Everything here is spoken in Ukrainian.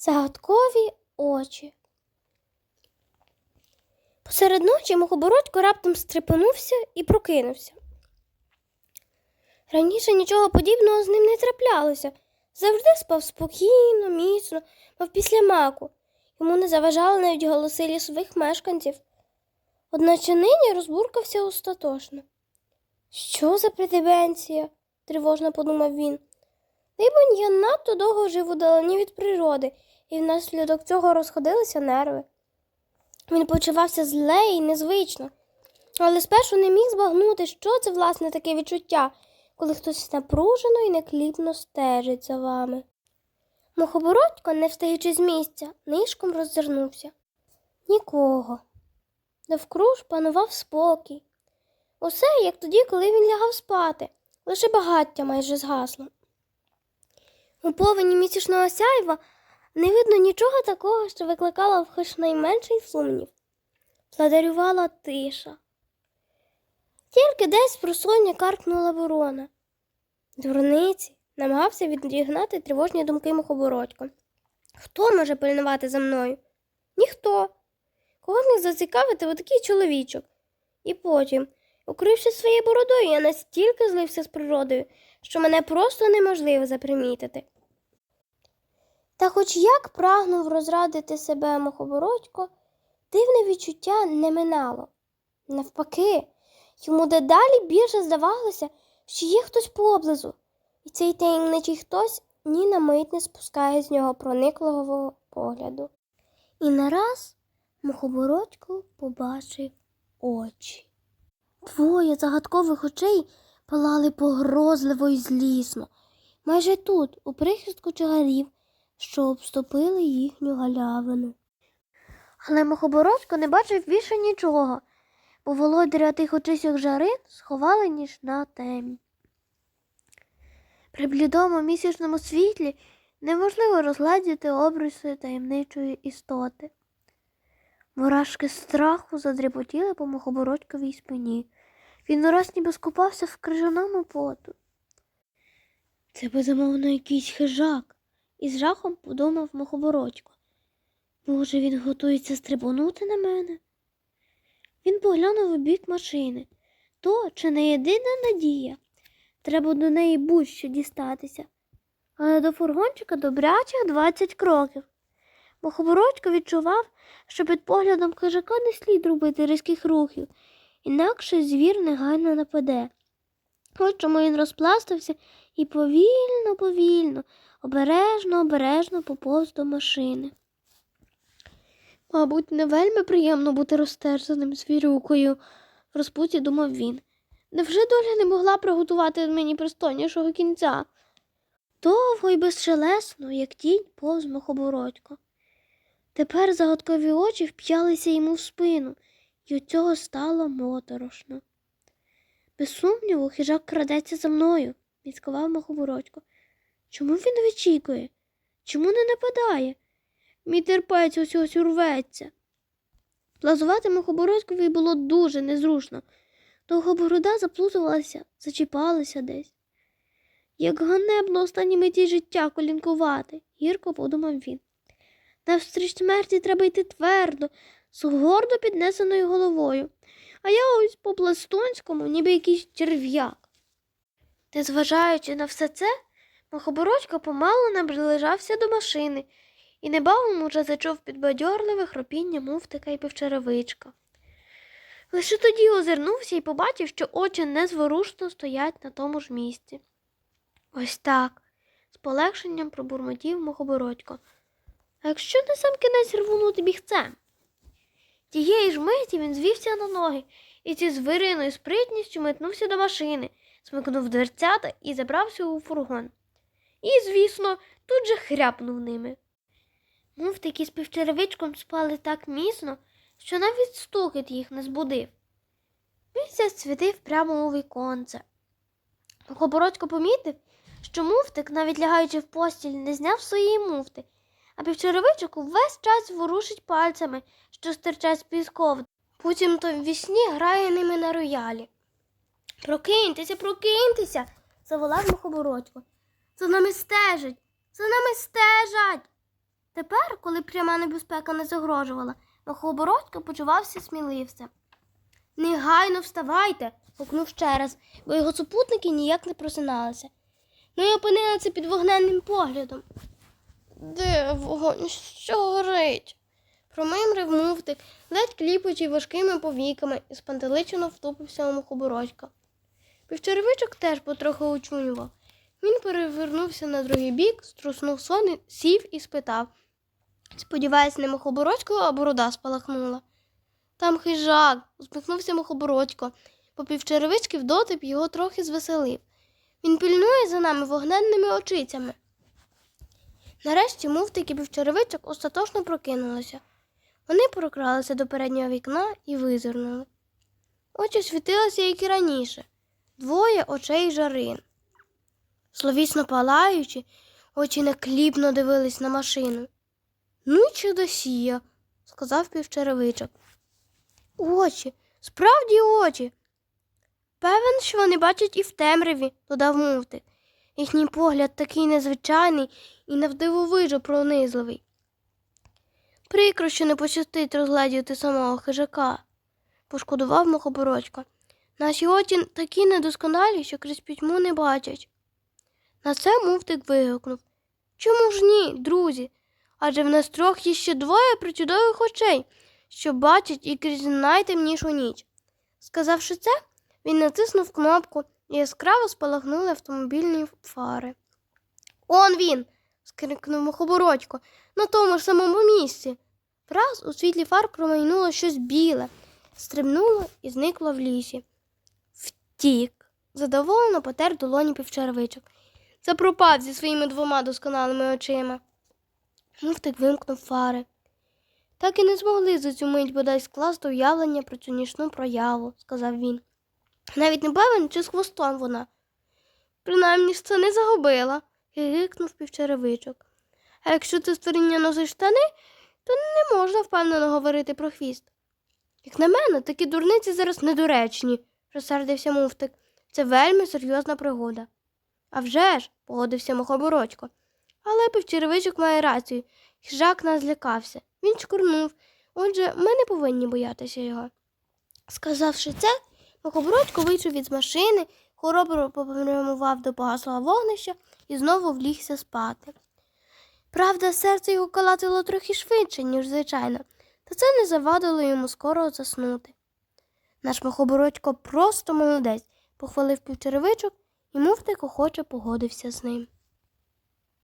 Загадкові очі. Посеред ночі Мухобородько раптом стрепенувся і прокинувся. Раніше нічого подібного з ним не траплялося. Завжди спав спокійно, міцно, мов після маку. Йому не заважали навіть голоси лісових мешканців. Одначе нині розбуркався остаточно. Що за придебенція? тривожно подумав він. Либонь, я надто довго жив у далині від природи, і внаслідок цього розходилися нерви. Він почувався зле і незвично, але спершу не міг збагнути, що це власне таке відчуття, коли хтось напружено і некліпно стежить за вами. Мухобородько, не встаючи з місця, нишком роззирнувся. Нікого. Довкруж панував спокій. Усе як тоді, коли він лягав спати, лише багаття майже згасло. У повені місячного сяйва не видно нічого такого, що викликало б хоч найменший сумнів. Владарювала тиша. Тільки десь просоння каркнула ворона. Дурниці намагався відігнати тривожні думки мухобородько. Хто може пильнувати за мною? Ніхто. Кого міг зацікавити отакий чоловічок? І потім, укривши своєю бородою, я настільки злився з природою, що мене просто неможливо запримітити. Та хоч як прагнув розрадити себе Мухобородько, дивне відчуття не минало. Навпаки, йому дедалі більше здавалося, що є хтось поблизу, і цей таємничий хтось ні на мить не спускає з нього проникливого погляду. І нараз Мухобородько побачив очі. Двоє загадкових очей палали погрозливо і злісно, майже тут, у прихистку чагарів, що обступили їхню галявину. Але Мухобородько не бачив більше нічого, бо володаря тих очисьох жарин сховали ніж на темі. При блідому місячному світлі неможливо розгледіти обриси таємничої істоти. Мурашки страху задріботіли по мухобородьковій спині. Він ураз ніби скупався в крижаному поту. Це безумовно якийсь хижак, із жахом подумав мухобородько. Може, він готується стрибонути на мене? Він поглянув у бік машини. То чи не єдина надія? Треба до неї будь-що дістатися. Але до фургончика добрячих двадцять кроків. Мухобородько відчував, що під поглядом хижака не слід робити різких рухів, інакше звір негайно нападе. От чому він розпластався і повільно, повільно, обережно, обережно поповз до машини. Мабуть, не вельми приємно бути розтерзаним звірюкою, в розпуті думав він. Невже доля не могла приготувати мені пристойнішого кінця? Довго й безшелесно, як тінь повз мохобородько. Тепер загадкові очі вп'ялися йому в спину, і від цього стало моторошно. Без сумніву, хижак крадеться за мною, відсковав мохобородько. Чому він вичікує? Чому не нападає? Мій терпець ось ось урветься. Плазувати мухобородькові було дуже незручно. Довга борода заплутувалася, зачіпалася десь. Як ганебно останні меті життя колінкувати, гірко подумав він. Навстріч смерті треба йти твердо, з гордо піднесеною головою, а я ось по пластунському, ніби якийсь черв'як. Незважаючи на все це, Махобородько помалу наближався до машини і небавом уже зачув підбадьорливе хропіння муфтика і півчеревичка. Лише тоді озирнувся і побачив, що очі незворушно стоять на тому ж місці. Ось так, з полегшенням пробурмотів Мохобородько. А якщо не сам кінець рвонути бігцем? Тієї ж миті він звівся на ноги і зі звириною спритністю метнувся до машини, смикнув дверцята і забрався у фургон. І, звісно, тут же хряпнув ними. Муфтики з півчеревичком спали так міцно, що навіть стукіт їх не збудив. Місяць світив прямо у віконце. Хобородько помітив, що муфтик, навіть лягаючи в постіль, не зняв своєї муфти, а півчеревичок увесь час ворушить пальцями, що стирчать з пісков. Потім то ввісні грає ними на роялі. Прокиньтеся, прокиньтеся, заволав Мухобородько. За нами стежать, за нами стежать. Тепер, коли пряма небезпека не загрожувала, Махобородько почувався сміливцем. Негайно вставайте, гукнув ще раз, бо його супутники ніяк не просиналися. Ми опинилися під вогненним поглядом. Де вогонь? Що горить? Промимрив муфтик, ледь кліпучи важкими повіками і спантеличено втупився у мухобородька. Півчеревичок теж потроху очунював. Він перевернувся на другий бік, струснув сон, сів і спитав. Сподіваюсь, не мухобородько, а борода спалахнула. Там хижак, усміхнувся мухобородько, бо півчеревички вдотип його трохи звеселив. Він пильнує за нами вогненними очицями. Нарешті муфтик і півчеревичок остаточно прокинулися. Вони прокралися до переднього вікна і визирнули. Очі світилися, як і раніше, двоє очей жарин. Словісно палаючи, очі некліпно дивились на машину. Ну й чудосія, сказав півчеревичок. Очі, справді очі. Певен, що вони бачать і в темряві, додав муфтик. Їхній погляд такий незвичайний і навдивовижу пронизливий. Прикро, що не пощастить розгледіти самого хижака, пошкодував мухобородько. Наші очі такі недосконалі, що крізь пітьму не бачать. На це муфтик вигукнув. Чому ж ні, друзі? Адже в нас трьох є ще двоє причудових очей, що бачать і крізь найтемнішу ніч. Сказавши це, він натиснув кнопку яскраво спалахнули автомобільні фари. Он він. скрикнув Мухобородько, на тому ж самому місці. Враз у світлі фар промайнуло щось біле, стрибнуло і зникло в лісі. Втік, задоволено потер долоні півчервичок. Запропав зі своїми двома досконалими очима. Муфтик вимкнув фари. Так і не змогли за цю мить бодай скласти уявлення про цю нічну прояву, сказав він. Навіть не певен, чи з хвостом вона. Принаймні це не загубила, гикнув півчеревичок. А якщо це створіння носить штани, то не можна впевнено говорити про хвіст. Як на мене, такі дурниці зараз недоречні, розсердився муфтик. Це вельми серйозна пригода. «А вже ж», – погодився Мохобородько. Але півчеревичок має рацію. Хижак нас злякався. Він шкурнув, отже, ми не повинні боятися його. Сказавши це, Мохобородько вийшов від машини, хоробро попрямував до погаслого вогнища і знову влігся спати. Правда, серце його калатило трохи швидше, ніж звичайно, та це не завадило йому скоро заснути. Наш Мохобородько просто молодець, похвалив півчеревичок, і муфтик охоче погодився з ним.